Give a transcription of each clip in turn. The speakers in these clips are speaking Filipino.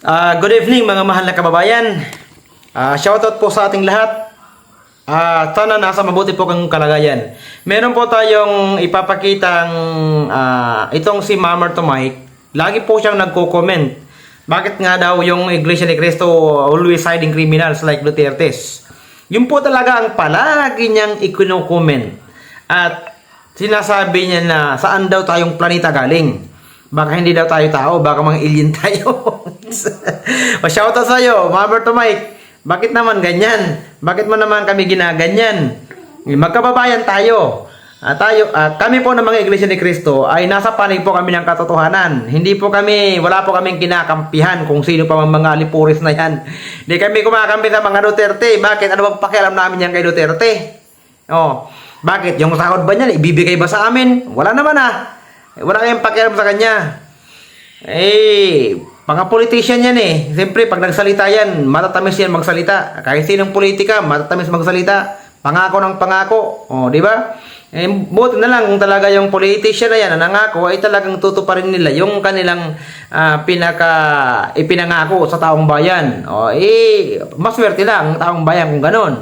Ah, good evening mga mahal na kababayan. Ah, shoutout po sa ating lahat. Ah, sana nasa mabuti po kang kalagayan. Meron po tayong ipapakitang ah, itong si Mamar to Mike. Lagi po siyang nagko-comment. Bakit nga daw yung Iglesia ni Cristo always siding criminals like Duterte's? Yun po talaga ang palagi niyang ikino-comment. At sinasabi niya na saan daw tayong planeta galing. Baka hindi daw tayo tao, baka mga alien tayo. Pa-shoutout sa'yo, Mabert to Mike. Bakit naman ganyan? Bakit mo naman kami ginaganyan? Magkababayan tayo. Ah, tayo, ah, kami po ng mga Iglesia ni Cristo ay nasa panig po kami ng katotohanan. Hindi po kami, wala po kaming kinakampihan kung sino pa mang mga alipuris na yan. Hindi kami kumakampi sa mga Duterte. Bakit? Ano bang pakialam namin yan kay Duterte? Oh, bakit? Yung sahod ba niyan, ibibigay ba sa amin? Wala naman ah. Wala kayong pakialam sa kanya. Eh, mga politician yan eh. Siyempre, pag nagsalita yan, matatamis yan magsalita. Kahit sinong politika, matatamis magsalita. Pangako ng pangako. O, di ba? Eh, buti na lang kung talaga yung politician na yan na nangako ay talagang tutuparin nila yung kanilang ah, pinaka ipinangako sa taong bayan. O, eh, maswerte lang ang taong bayan kung ganon.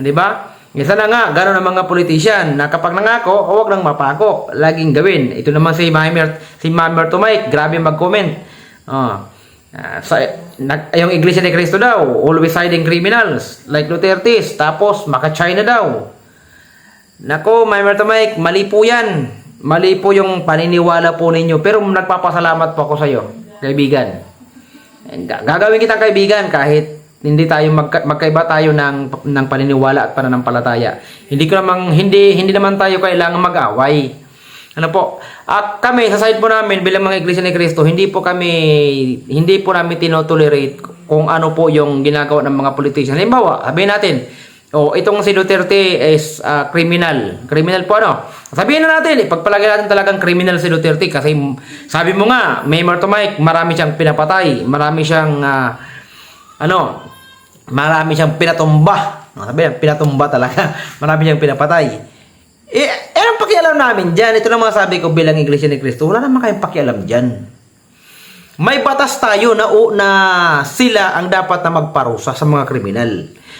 Di ba? Isa na nga, gano'n ang mga politician na kapag nangako, huwag nang mapako. Laging gawin. Ito naman si Mamer, si Mamer to Mike, grabe mag-comment. Oh. Ah, sa, nag, yung Iglesia ni Cristo daw, always siding criminals, like Duterte's, tapos maka-China daw. Nako, Mamer to Mike, mali po yan. Mali po yung paniniwala po ninyo. Pero nagpapasalamat po ako sa iyo, kaibigan. Gagawin kitang kaibigan kahit hindi tayo magka, magkaiba tayo ng ng paniniwala at pananampalataya. Hindi ko namang hindi hindi naman tayo kailangan mag-away. Ano po? At kami sa side po namin bilang mga iglesia ni Cristo, hindi po kami hindi po namin tinotolerate kung ano po yung ginagawa ng mga politician. Halimbawa, sabihin natin, oh, itong si Duterte is ah, criminal. Criminal po ano? Sabihin na natin, ipagpalagay natin talagang criminal si Duterte kasi sabi mo nga, Mayor to Mike, marami siyang pinapatay, marami siyang ah, ano, marami siyang pinatumba. Sabi niya, pinatumba talaga. marami siyang pinapatay. Eh, anong pakialam namin dyan? Ito na mga sabi ko bilang Iglesia ni Cristo. Wala naman kayong pakialam dyan. May batas tayo na, o, na sila ang dapat na magparusa sa mga kriminal.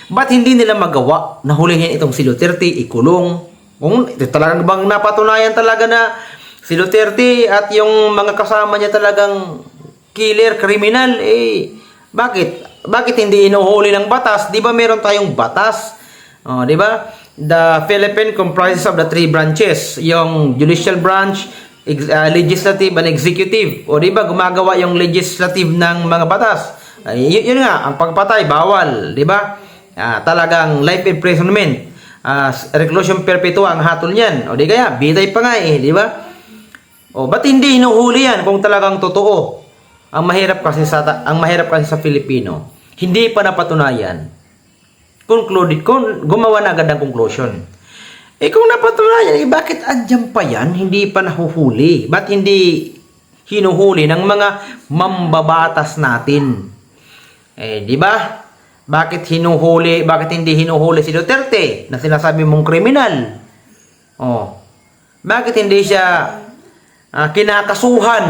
Ba't hindi nila magawa na hulihin itong si Duterte, ikulong? Kung ito talagang bang napatunayan talaga na si Duterte at yung mga kasama niya talagang killer, kriminal, eh, bakit? Bakit hindi inuhuli ng batas? Di ba meron tayong batas? Oh, di ba? The Philippine comprises of the three branches, yung judicial branch, uh, legislative and executive. O di ba gumagawa yung legislative ng mga batas? Ay, yun, yun nga, ang pagpatay bawal, di ba? Ah, talagang life imprisonment. Ah, reclusion perpetua ang hatol niyan. O di kaya, bitay pa nga eh, di ba? O ba't hindi hinuhuli yan kung talagang totoo? Ang mahirap kasi sa ang mahirap kasi sa Filipino, hindi pa napatunayan. Concluded, kung gumawa na agad ng conclusion. Eh kung napatunayan, eh bakit andyan pa yan? Hindi pa nahuhuli. Ba't hindi hinuhuli ng mga mambabatas natin? Eh, di ba? Bakit hinuhuli, bakit hindi hinuhuli si Duterte na sinasabi mong kriminal? Oh. Bakit hindi siya ah, kinakasuhan?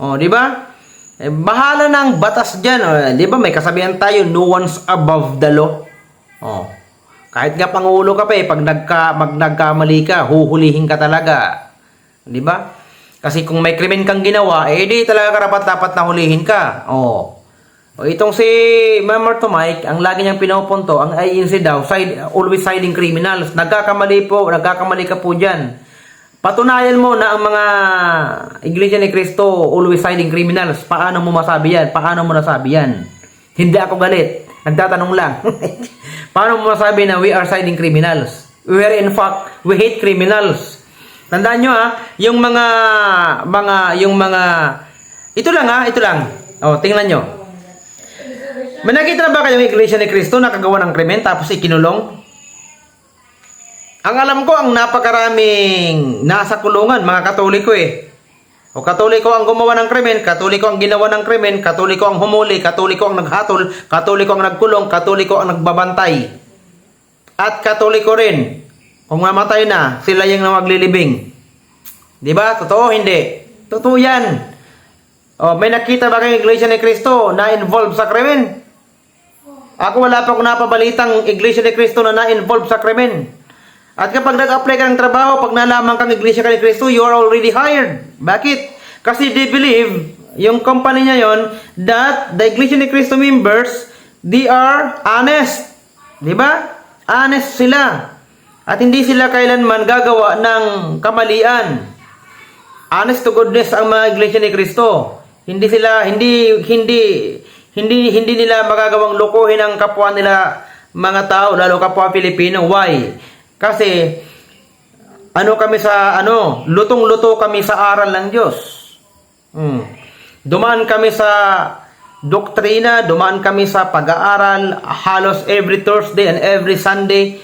Oh, di ba? Eh, bahala na ang batas diyan, oh. di ba? May kasabihan tayo, no one's above the law. Oh. Kahit nga pangulo ka pa eh, pag nagka, mag, nagkamali ka, huhulihin ka talaga. Di ba? Kasi kung may krimen kang ginawa, eh di talaga karapat dapat na hulihin ka. Oh. O itong si Member to Mike, ang lagi niyang pinupunto, ang INC daw, side, always siding criminals. Nagkakamali po, nagkakamali ka po dyan. Patunayan mo na ang mga Iglesia ni Cristo always siding criminals. Paano mo masabi yan? Paano mo nasabi yan? Hindi ako galit. Nagtatanong lang. Paano mo masabi na we are siding criminals? We are in fact, we hate criminals. Tandaan nyo ha, yung mga, mga, yung mga, ito lang ha, ito lang. O, tingnan nyo. May nakita na ba kayong Iglesia ni Cristo nakagawa ng krimen tapos ikinulong? Ang alam ko, ang napakaraming nasa kulungan, mga katoliko eh. O katoliko ang gumawa ng krimen, katoliko ang ginawa ng krimen, katoliko ang humuli, katoliko ang naghatol, katoliko ang nagkulong, katoliko ang nagbabantay. At katoliko rin, kung mamatay na, sila yung maglilibing. Di ba? Totoo, hindi. Totoo yan. Oh, may nakita ba kayong iglesia ni Kristo na involved sa krimen? Ako wala pa akong napabalitang iglesia ni Kristo na na-involved sa krimen. At kapag nag-apply ka ng trabaho, pag nalaman kang iglesia ka ni Kristo, you are already hired. Bakit? Kasi they believe, yung company niya yon, that the iglesia ni Kristo members, they are honest. Di ba? Honest sila. At hindi sila kailanman gagawa ng kamalian. Honest to goodness ang mga iglesia ni Kristo. Hindi sila hindi hindi hindi hindi nila magagawang lokohin ang kapwa nila mga tao lalo kapwa Pilipino. Why? Kasi ano kami sa ano, lutong-luto kami sa aral ng Diyos. Hmm. Dumaan kami sa doktrina, dumaan kami sa pag-aaral halos every Thursday and every Sunday.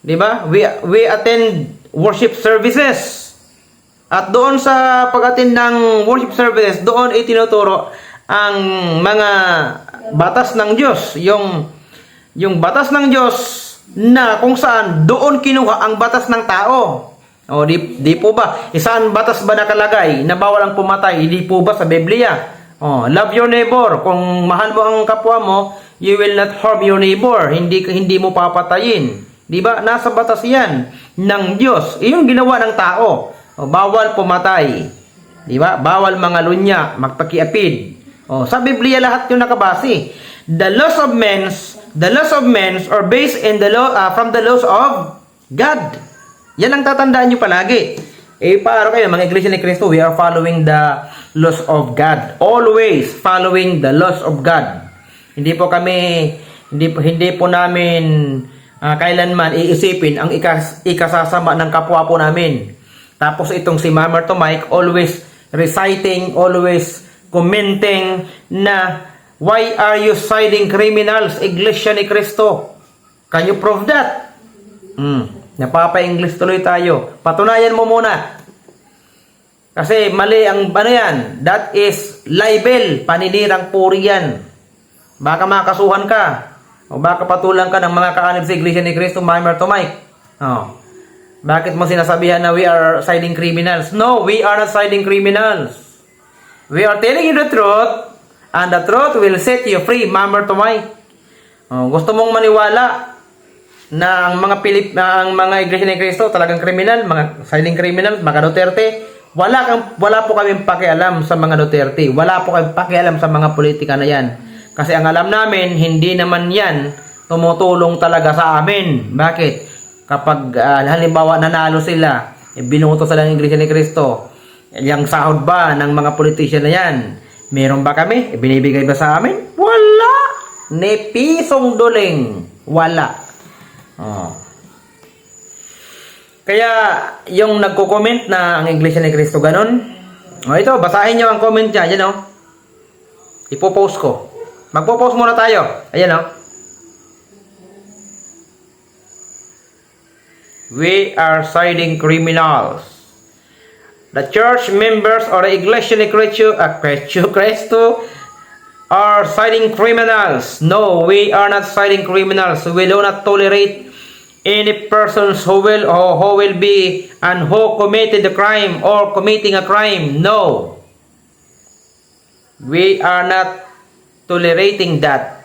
'Di ba? We we attend worship services. At doon sa pag-attend ng worship services, doon itinuturo ang mga batas ng Diyos, yung yung batas ng Diyos na kung saan doon kinuha ang batas ng tao. O di, di po ba? Isaan batas ba nakalagay na bawal ang pumatay? Hindi po ba sa Biblia? Oh, love your neighbor. Kung mahal mo ang kapwa mo, you will not harm your neighbor. Hindi hindi mo papatayin. Di ba? Nasa batas 'yan ng Diyos. Iyon ginawa ng tao. O, bawal pumatay. Di ba? Bawal mga lunya, magpakiapid. O, sa Biblia lahat 'yung nakabase. The laws of men's, the laws of men's are based in the law ah, from the laws of God. Yan ang tatandaan nyo palagi. Eh, paano kayo, mga iglesia ni Kristo, we are following the laws of God. Always following the laws of God. Hindi po kami, hindi po, hindi po namin ah, kailanman iisipin ang ikas, ikasasama ng kapwa po namin. Tapos itong si Mama to Mike, always reciting, always commenting na why are you siding criminals, iglesia ni Kristo? Can you prove that? Hmm. Napapa-English tuloy tayo. Patunayan mo muna. Kasi mali ang ano yan. That is libel. Paninirang puri yan. Baka makasuhan ka. O baka patulang ka ng mga kaanib sa Iglesia ni Cristo, Mimer to Mike. Oh. Bakit mo sinasabihan na we are siding criminals? No, we are not siding criminals. We are telling you the truth, and the truth will set you free, Mimer to Mike. Oh, gusto mong maniwala na ang mga Pilip ang mga iglesia ni Kristo talagang kriminal, mga silent criminal, mga Duterte, wala kang wala po kaming pakialam sa mga Duterte. Wala po kaming pakialam sa mga politika na 'yan. Kasi ang alam namin, hindi naman 'yan tumutulong talaga sa amin. Bakit? Kapag ah, halimbawa nanalo sila, eh, binuto sila ng iglesia ni Kristo, yung sahod ba ng mga politician na 'yan? Meron ba kami? Binibigay ba sa amin? Wala! Ni pisong duling. Wala. Oh. Kaya, yung nagko-comment na ang Iglesia ni Cristo ganun, oh, ito, basahin nyo ang comment niya, yan oh. Ipopost ko. Magpo-post muna tayo. Ayan oh. We are siding criminals. The church members or the Iglesia ni Cristo, uh, Cristo, are siding criminals. No, we are not siding criminals. We do not tolerate any persons who will or who will be and who committed the crime or committing a crime. No. We are not tolerating that.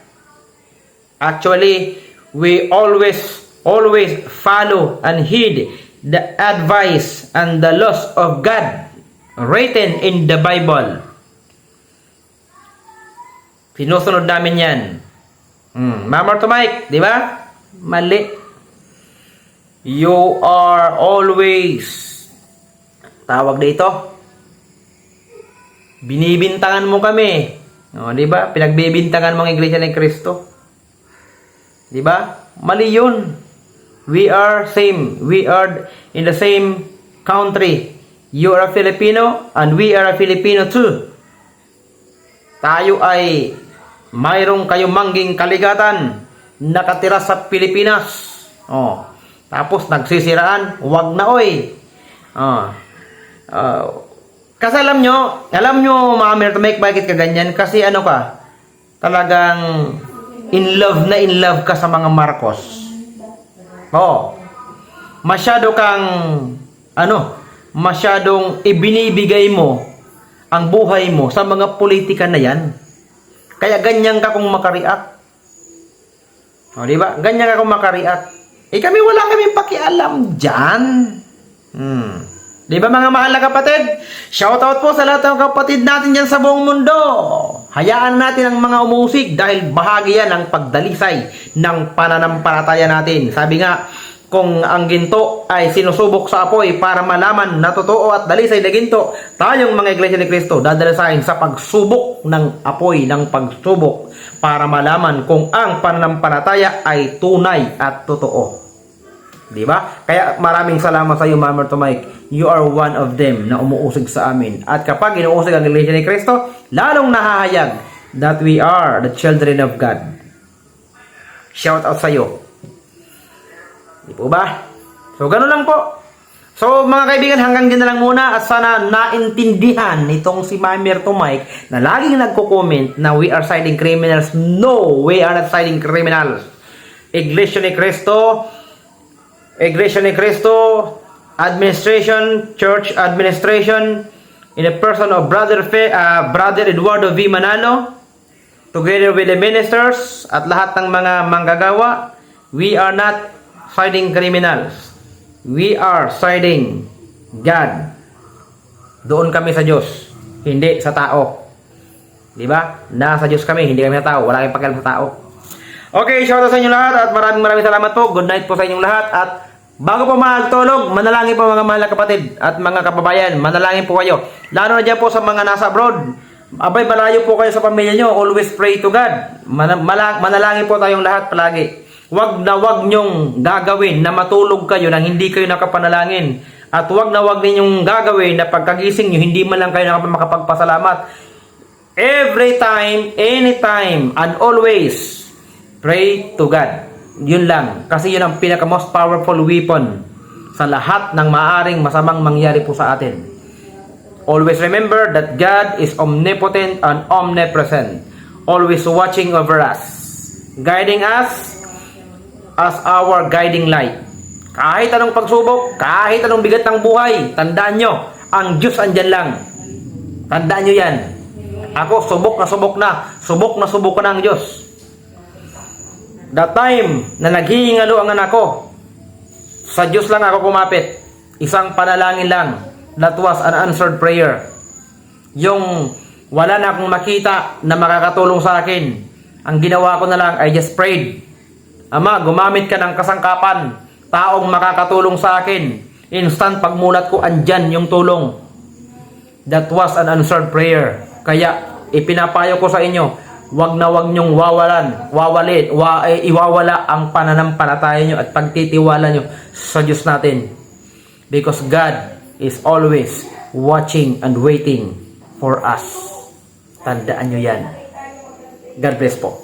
Actually, we always always follow and heed the advice and the laws of God written in the Bible. Sinusunod namin yan. Hmm. Mama to Mike, di ba? Mali. You are always tawag dito. Binibintangan mo kami. O, di ba? Pinagbibintangan mo ang Iglesia ni Kristo. Di ba? Mali yun. We are same. We are in the same country. You are a Filipino and we are a Filipino too. Tayo ay mayroong kayumangging kaligatan nakatira sa Pilipinas. Oh. Tapos nagsisiraan, wag na oy. Oh. Ah, kasi alam nyo, alam nyo mga Mer, to make bakit ka ganyan? Kasi ano ka, talagang in love na in love ka sa mga Marcos. Oo. Masyado kang, ano, masyadong ibinibigay mo ang buhay mo sa mga politika na yan. Kaya ganyan ka kung makariak. O, di ba? Ganyan ka kung makariak. Eh kami wala kaming pakialam dyan. Hmm. Di ba mga mahal na kapatid? Shoutout po sa lahat ng kapatid natin dyan sa buong mundo. Hayaan natin ang mga umusig dahil bahagi yan ng pagdalisay ng pananampalataya natin. Sabi nga, kung ang ginto ay sinusubok sa apoy para malaman na totoo at dalisay na ginto, tayong mga iglesia ni Kristo dadalisayin sa pagsubok ng apoy ng pagsubok para malaman kung ang pananampalataya ay tunay at totoo. Di ba? Kaya maraming salamat sa iyo, Mama to Mike. You are one of them na umuusig sa amin. At kapag inuusig ang Iglesia ni Kristo, lalong nahahayag that we are the children of God. Shout out sa iyo. Di po ba? So, ganun lang po. So, mga kaibigan, hanggang dyan na lang muna at sana naintindihan nitong si Mamir to Mike na laging nagko-comment na we are siding criminals. No, we are not siding criminals. Iglesia ni Cristo, Iglesia ni Cristo, administration, church administration, in the person of Brother, Fe, uh, Brother Eduardo V. Manalo, together with the ministers at lahat ng mga manggagawa, we are not fighting criminals. We are siding God. Doon kami sa Diyos, hindi sa tao. Di ba? Nasa Diyos kami, hindi kami sa tao. Wala kayong pakialam sa tao. Okay, shoutout sa inyo lahat at maraming maraming salamat po. Good night po sa inyong lahat at bago po magtulog, manalangin po mga mahal na kapatid at mga kababayan. Manalangin po kayo. Lalo na dyan po sa mga nasa abroad. Abay, malayo po kayo sa pamilya nyo. Always pray to God. Manalangin po tayong lahat palagi. Wag na wag nyong gagawin na matulog kayo nang hindi kayo nakapanalangin. At wag na wag ninyong gagawin na pagkagising nyo, hindi man lang kayo makapagpasalamat. Every time, anytime, and always, pray to God. Yun lang. Kasi yun ang pinaka most powerful weapon sa lahat ng maaring masamang mangyari po sa atin. Always remember that God is omnipotent and omnipresent. Always watching over us. Guiding us as our guiding light. Kahit anong pagsubok, kahit anong bigat ng buhay, tandaan nyo, ang Diyos andyan lang. Tandaan nyo yan. Ako, subok na subok na. Subok na subok na ang Diyos. The time na naghihingalo ang anak ko, sa Diyos lang ako kumapit. Isang panalangin lang. That was an answered prayer. Yung wala na akong makita na makakatulong sa akin. Ang ginawa ko na lang, I just prayed. Ama, gumamit ka ng kasangkapan. Taong makakatulong sa akin. Instant pagmulat ko, andyan yung tulong. That was an answered prayer. Kaya, ipinapayo ko sa inyo, wag na wag nyong wawalan, wawalit, wa, eh, iwawala ang pananampalataya nyo at pagtitiwala nyo sa Diyos natin. Because God is always watching and waiting for us. Tandaan nyo yan. God bless po.